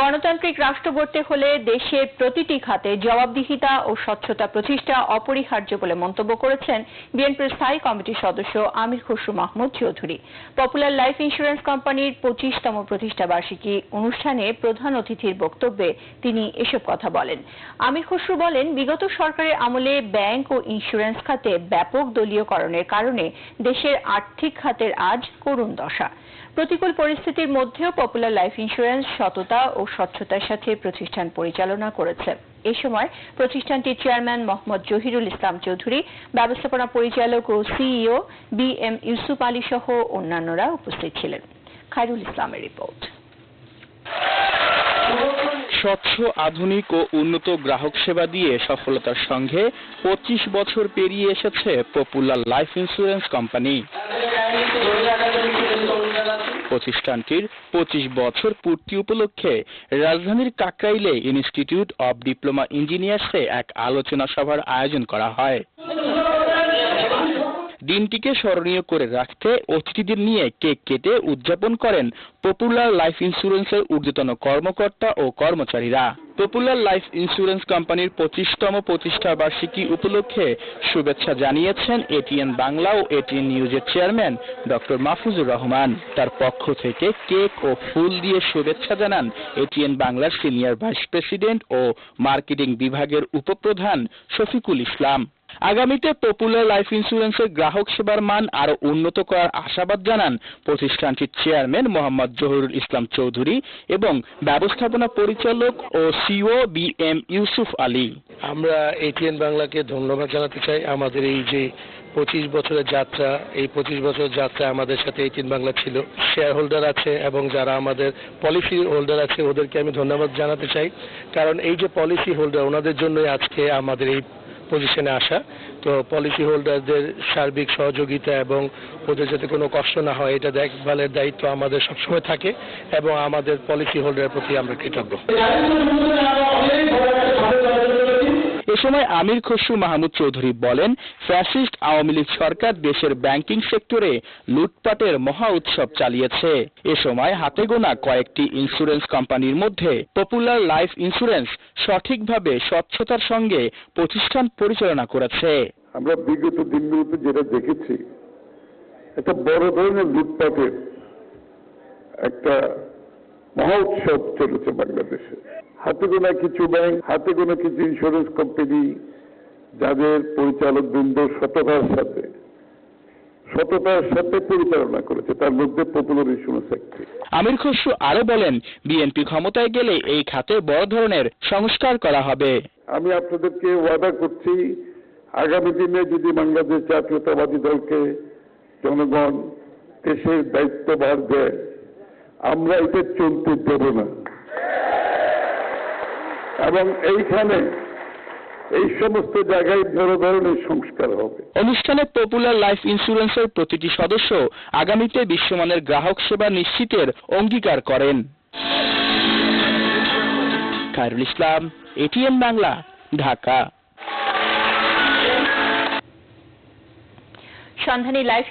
গণতান্ত্রিক রাষ্ট্র গড়তে হলে দেশের প্রতিটি খাতে জবাবদিহিতা ও স্বচ্ছতা প্রতিষ্ঠা অপরিহার্য বলে মন্তব্য করেছেন বিএনপির স্থায়ী কমিটির সদস্য Amir Khasru Mahmud Chowdhury. Popular life insurance কোম্পানির পঁচিশতম প্রতিষ্ঠা বার্ষিকী অনুষ্ঠানে প্রধান অতিথির বক্তব্যে তিনি এসব কথা বলেন। আমির খসরু বলেন, বিগত সরকারের আমলে ব্যাংক ও ইন্স্যুরেন্স খাতে ব্যাপক দলীয়করণের কারণে দেশের আর্থিক খাতের আজ করুণ দশা। প্রতিকূল পরিস্থিতির মধ্যেও পপুলার লাইফ ইন্স্যুরেন্স সততা ও স্বচ্ছতার সাথে প্রতিষ্ঠান পরিচালনা করেছে। এ সময় প্রতিষ্ঠানটির চেয়ারম্যান মোহাম্মদ জহিরুল ইসলাম চৌধুরী, ব্যবস্থাপনা পরিচালক ও CEO B M Yusuf Ali সহ অন্যান্যরা উপস্থিত ছিলেন। খায়রুল ইসলামের রিপোর্ট। স্বচ্ছ, আধুনিক ও উন্নত গ্রাহক সেবা দিয়ে সফলতার সঙ্গে পঁচিশ বছর পেরিয়ে এসেছে পপুলার লাইফ ইন্স্যুরেন্স কোম্পানি। প্রতিষ্ঠানটির পঁচিশ বছর পূর্তি উপলক্ষে রাজধানীর কাকরাইলে ইনস্টিটিউট অব ডিপ্লোমা ইঞ্জিনিয়ার্সে এক আলোচনা সভার আয়োজন করা হয়। দিনটিকে স্মরণীয় করে রাখতে অতিথিদের নিয়ে কেক কেটে উদযাপন করেন পপুলার লাইফ ইন্স্যুরেন্সের ঊর্ধ্বতন কর্মকর্তা ও কর্মচারীরা। পপুলার লাইফ ইন্স্যুরেন্স কোম্পানির পঁচিশতম প্রতিষ্ঠা বার্ষিকী উপলক্ষে শুভেচ্ছা জানিয়েছেন এটিএন বাংলা ও এটিএন নিউজের চেয়ারম্যান ডক্টর মাহফুজুর রহমান। তার পক্ষ থেকে কেক ও ফুল দিয়ে শুভেচ্ছা জানান এটিএন বাংলার সিনিয়র ভাইস প্রেসিডেন্ট ও মার্কেটিং বিভাগের উপপ্রধান শফিকুল ইসলাম। আগামীতে পপুলার লাইফ ইন্স্যুরেন্সের গ্রাহক সেবার মান আরও উন্নত করার আশাবাদ জানান প্রতিষ্ঠানটির চেয়ারম্যান মোহাম্মদ জহিরুল ইসলাম চৌধুরী এবং ব্যবস্থাপনা পরিচালক ও CEO B M Yusuf Ali. আমরা এটিএন বাংলাকে ধন্যবাদ জানাতে চাই। আমাদের এই যে পঁচিশ বছরের যাত্রা, এই পঁচিশ বছরের যাত্রা আমাদের সাথে এটিএন বাংলা ছিল। শেয়ার হোল্ডার আছে এবং যারা আমাদের পলিসি হোল্ডার আছে, ওদেরকে আমি ধন্যবাদ জানাতে চাই। কারণ এই যে পলিসি হোল্ডার, ওনাদের জন্যই আজকে আমাদের এই পজিশনে আসা। তো পলিসি হোল্ডারদের সার্বিক সহযোগিতা এবং ওদের যাতে কোনো কষ্ট না হয়, এটা দেখভালের দায়িত্ব আমাদের সবসময় থাকে এবং আমাদের পলিসি হোল্ডারের প্রতি আমরা কৃতজ্ঞ। সময় আমির খসরু মাহমুদ চৌধুরী বলেন, ফ্যাসিস্ট আওয়ামী লীগ সরকার দেশের ব্যাংকিং সেক্টরে লুটপাটের মহা উৎসব চালিয়েছে। এ সময় হাতে গোনা কয়েকটি ইন্স্যুরেন্স কোম্পানির মধ্যে পপুলার লাইফ ইন্স্যুরেন্স সঠিকভাবে স্বচ্ছতার সঙ্গে প্রতিষ্ঠান পরিচালনা করেছে। আমরা বিগত দিনগুলোতে যেটা দেখেছি, একটা বড় ধরনের লুটপাটের একটা মহা উৎসব চলেছে বাংলাদেশে। হাতে গোনা কিছু ব্যাংক হাতে গোনা কিছু ইন্স্যুরেন্স কোম্পানি যাদের পরিচালক বৃন্দ সততার সাথে সততার সাথে পরিচালনা করেছে তার মধ্যে পপুলার ইন্স্যুরেন্স একটি। আমির খসরু আরও বলেন বিএনপি ক্ষমতায় গেলে এই খাতে বড় ধরনের সংস্কার করা হবে। আমি আপনাদেরকে ওয়াদা করছি আগামী দিনে যদি বাংলাদেশ জাতীয়তাবাদী দলকে জনগণ দেশের দায়িত্বভার দেয় আমরা এটা চলতে দেব না। এবং এইখানে এই সমস্ত জায়গায় বড় ধরনের সংস্কার হবে। অনুষ্ঠানে পপুলার লাইফ ইন্স্যুরেন্সের প্রতিটি সদস্য আগামীতে বিশ্বমানের গ্রাহক সেবা নিশ্চিতের অঙ্গীকার করেন। খায়রুল ইসলাম এটিএন বাংলা ঢাকা। সন্ধানী লাইফ